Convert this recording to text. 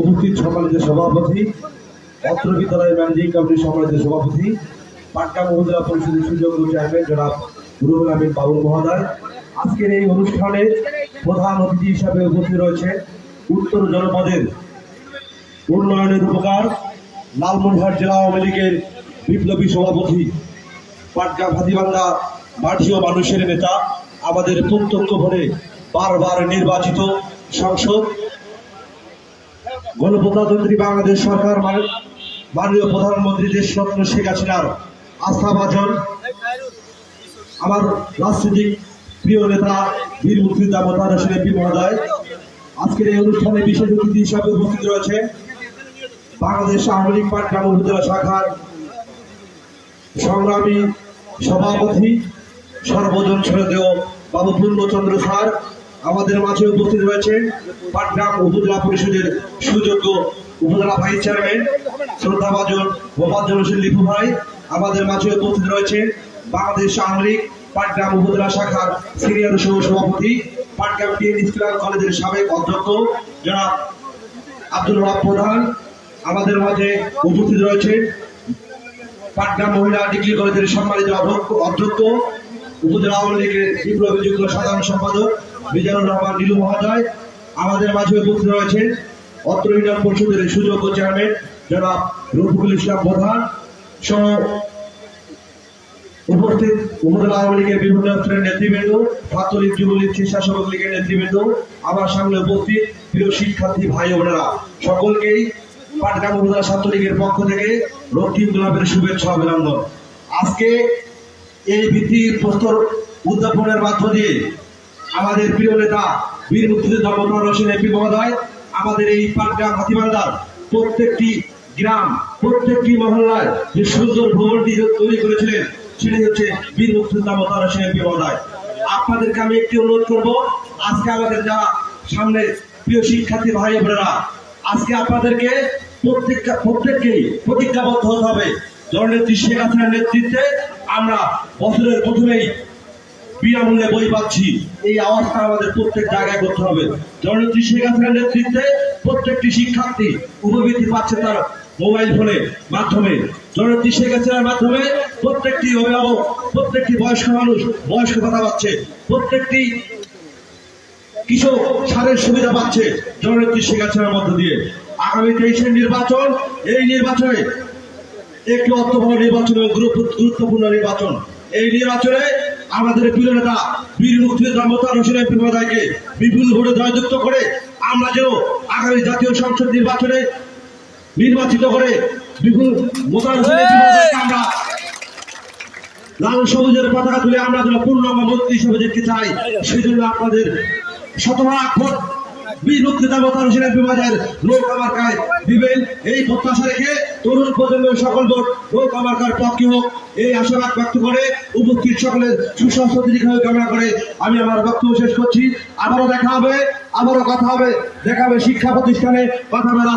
উপস্থিত সম্মানিত সভাপতি, অত্র বিদ্যালয়ের ম্যানেজিং কমিটির সম্মানিত সভাপতি পাটকা উপজেলা পরিষদের সুযোগ্য চেয়ারম্যান জনাব রুহুল আমিন বাবুল মহোদয়। আজকের এই অনুষ্ঠানে প্রধান অতিথি হিসাবে উপস্থিত রয়েছে উত্তর জনপদের উন্নয়নের উপকার, লালমনিরহাট জেলা আওয়ামী লীগের বিপ্লবী সভাপতি পাটকা ভাতিবাঙ্গা মাঠীয় মানুষের নেতা, আমাদের প্রত্যক্ষ ভোটে বারবার নির্বাচিত সংসদ গণপ্রজাতন্ত্রী বাংলাদেশ সরকার মাননীয় প্রধানমন্ত্রী দেশরত্ন শেখ হাসিনার আস্থাভাজন আমার রাজনৈতিক প্রিয় নেতা বীর মুক্তিযোদ্ধা মোতাহার হোসেন এমপি মহোদয়, আজকের এই অনুষ্ঠানে বিশেষ অতিথি হিসাবে উপস্থিত রয়েছে বাংলাদেশ আওয়ামী লীগ পাটগ্রাম উপজেলা শাখার সংগ্রামী সভাপতি সর্বজন শ্রদ্ধেয় বাবু পূর্ণচন্দ্র স্যার আমাদের মাঝে উপস্থিত রয়েছে পাটগ্রাম উপজেলা পরিষদের সুযোগ্য উপজেলা ভাইস চেয়ারম্যান শ্রদ্ধাভাজন গোপালজন হোসেন লিপু ভাই। আমাদের মাঝে উপস্থিত রয়েছে বাংলাদেশ আওয়ামী পাটগ্রাম উপজেলা শাখার সিনিয়র সহ সভাপতি, পাটগ্রাম টিএন ইসলাম কলেজের সাবেক অধ্যক্ষ জনাব আব্দুল ওয়াহাব প্রধান। আমাদের মাঝে উপস্থিত রয়েছে পাটগ্রাম মহিলা ডিগ্রি কলেজের সম্মানিত অধ্যক্ষ, উপজেলা আওয়ামী লীগের বিপ্লবী যুগ্ম সাধারণ সম্পাদক আমাদের মাঝে উপস্থিত রয়েছে অত্র ইউনিয়ন পরিষদের সুযোগ্য চেয়ারম্যান জনাব রফিকুল ইসলাম প্রধান সহ উপস্থিত উপজেলা আওয়ামী লীগের বিভিন্ন স্তরের নেতৃবৃন্দ, ছাত্রলীগ, যুবলীগ লীগের নেতৃবৃন্দ আমার সামনে উপস্থিত প্রিয় শিক্ষার্থী ভাই বোনেরা। সকলকেই পাটগ্রাম উপজেলা ছাত্রলীগের পক্ষ থেকে রক্তিম গোলাপের শুভেচ্ছা অভিনন্দন। আজকে এই ভিত্তির প্রস্তর উদ্যাপনের মাধ্য দিয়ে আমাদের প্রিয় নেতা বীর মুক্তিযোদ্ধা মোতাহার হোসেন এমপি মহোদয়, আমাদের এই পাটগ্রাম হাতিবান্দার প্রত্যেকটি গ্রাম, প্রত্যেকটি মহল্লায় যে সুন্দর ভবনটি তৈরি করেছিলেন, সেটি হচ্ছে বীর মুক্তিযোদ্ধা মোতাহার হোসেন এমপি মহোদয়। আপনাদেরকে আমি একটি অনুরোধ করব, আজকে আমাদের যারা সামনে প্রিয় শিক্ষার্থী ভাই বোনেরা, আজকে আপনাদেরকে প্রত্যেকটা প্রত্যেককেই প্রতিজ্ঞাবদ্ধ হতে হবে। জননেত্রী শেখ হাসিনার নেতৃত্বে আমরা বছরের প্রথমেই বিনামূল্যে বই পাচ্ছি। এই আওয়াজটা আমাদের প্রত্যেক জায়গায় করতে হবে। জননেত্রী শেখ হাসিনার নেতৃত্বে প্রত্যেকটি শিক্ষার্থী উপবৃত্তি পাচ্ছে তার মোবাইল ফোনের মাধ্যমে। জননেত্রী শেখ হাসিনার মাধ্যমে প্রত্যেকটি অভিভাবক, প্রত্যেকটি বয়স্ক মানুষ বয়স্ক ভাতা পাচ্ছে। প্রত্যেকটি কৃষক সারের সুবিধা পাচ্ছে জননেত্রী শেখ হাসিনার মধ্য দিয়ে। আগামী তেইশের নির্বাচন, এই নির্বাচনে একটি অর্থবহ নির্বাচন এবং গুরুত্বপূর্ণ নির্বাচন। এই নির্বাচনে আমাদের প্রিয় নেতা বীর মুক্তিযোদ্ধা মোতার হোসেন এমপি মহোদয়কে বিপুল ভোটে জয়যুক্ত করে আমরা যেন আগামী জাতীয় সংসদ নির্বাচনে নির্বাচিত করে বিপুল মোতার হোসেন আমরা লাল সবুজের পতাকা তুলে আমরা যেন পূর্ণাঙ্গ মন্ত্রী হিসেবে দেখতে চাই। সেই জন্য আপনাদের শতভাগ ভোট বীর মুক্তিযোদ্ধা মোতার হোসেন এমপি মহোদয়ের লোক আমার দিবেন। এই প্রত্যাশা রেখে তরুণ প্রজন্মের সকল ভোট আমার গায়ের পক্ষে হোক, এই আশাবাদ ব্যক্ত করে উপস্থিত সকলের সুস্বাস্থ্য দীর্ঘায়ু কামনা করে আমি আমার বক্তব্য শেষ করছি। আবারও দেখা হবে, আবারও কথা হবে দেখা হবে শিক্ষা প্রতিষ্ঠানে, কথা হবে